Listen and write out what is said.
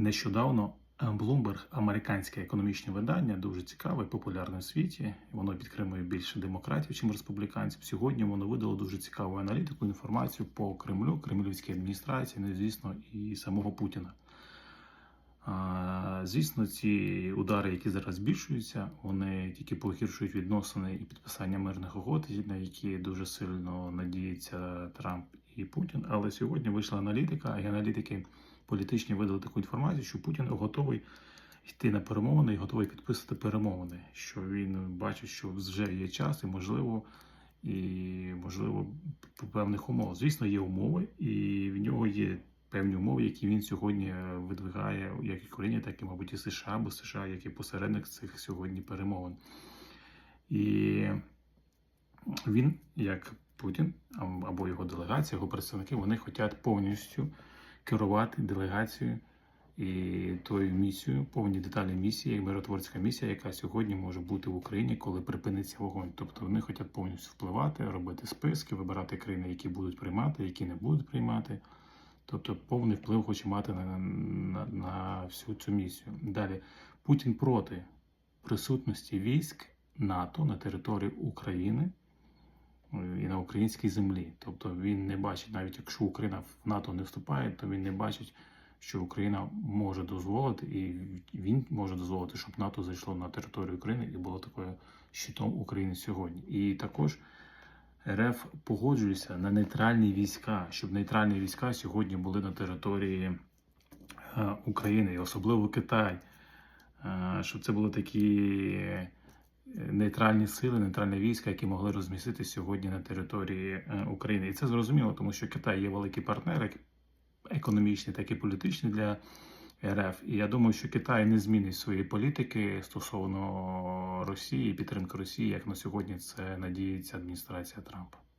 Нещодавно Bloomberg, американське економічне видання, дуже цікаве, популярне в світі. Воно підтримує більше демократів, чим республіканців. Сьогодні воно видало дуже цікаву аналітику, інформацію по Кремлю, кремлівській адміністрації, ну звісно, і самого Путіна. Звісно, ці удари, які зараз збільшуються, вони тільки погіршують відносини і підписання мирних угод, на які дуже сильно надіються Трамп і Путін. Але сьогодні вийшла аналітика, і аналітики політичні видали таку інформацію, що Путін готовий йти на перемовини і готовий підписати перемовини. Що він бачить, що вже є час, і можливо, і можливо по певних умовах. Звісно, є умови, і в нього є певні умови, які він сьогодні видвигає як і Україні, так і, мабуть, і США, бо США як і посередник цих сьогодні перемовин. І він, як Путін або його делегація, його представники, вони хочуть повністю керувати делегацією і тою місією, повні деталі місії, миротворська місія, яка сьогодні може бути в Україні, коли припиниться вогонь. Тобто вони хочуть повністю впливати, робити списки, вибирати країни, які будуть приймати, які не будуть приймати. Тобто повний вплив хоче мати на, на, на всю цю місію. Далі Путін проти присутності військ НАТО на території України і на українській землі. Тобто він не бачить, навіть якщо Україна в НАТО не вступає, то він не бачить, що Україна може дозволити, і він може дозволити, щоб НАТО зайшло на територію України і було такою щитом України сьогодні. І також РФ погоджується на нейтральні війська, щоб нейтральні війська сьогодні були на території е, України, і особливо Китай, е, щоб це були такі нейтральні сили, нейтральні війська, які могли розмістити сьогодні на території е, України. І це зрозуміло, тому що Китай є великий партнер, як економічний, так і політичний для РФ. І я думаю, що Китай не змінить свої політики стосовно Росії, підтримки Росії, як на сьогодні це надіється адміністрація Трампа.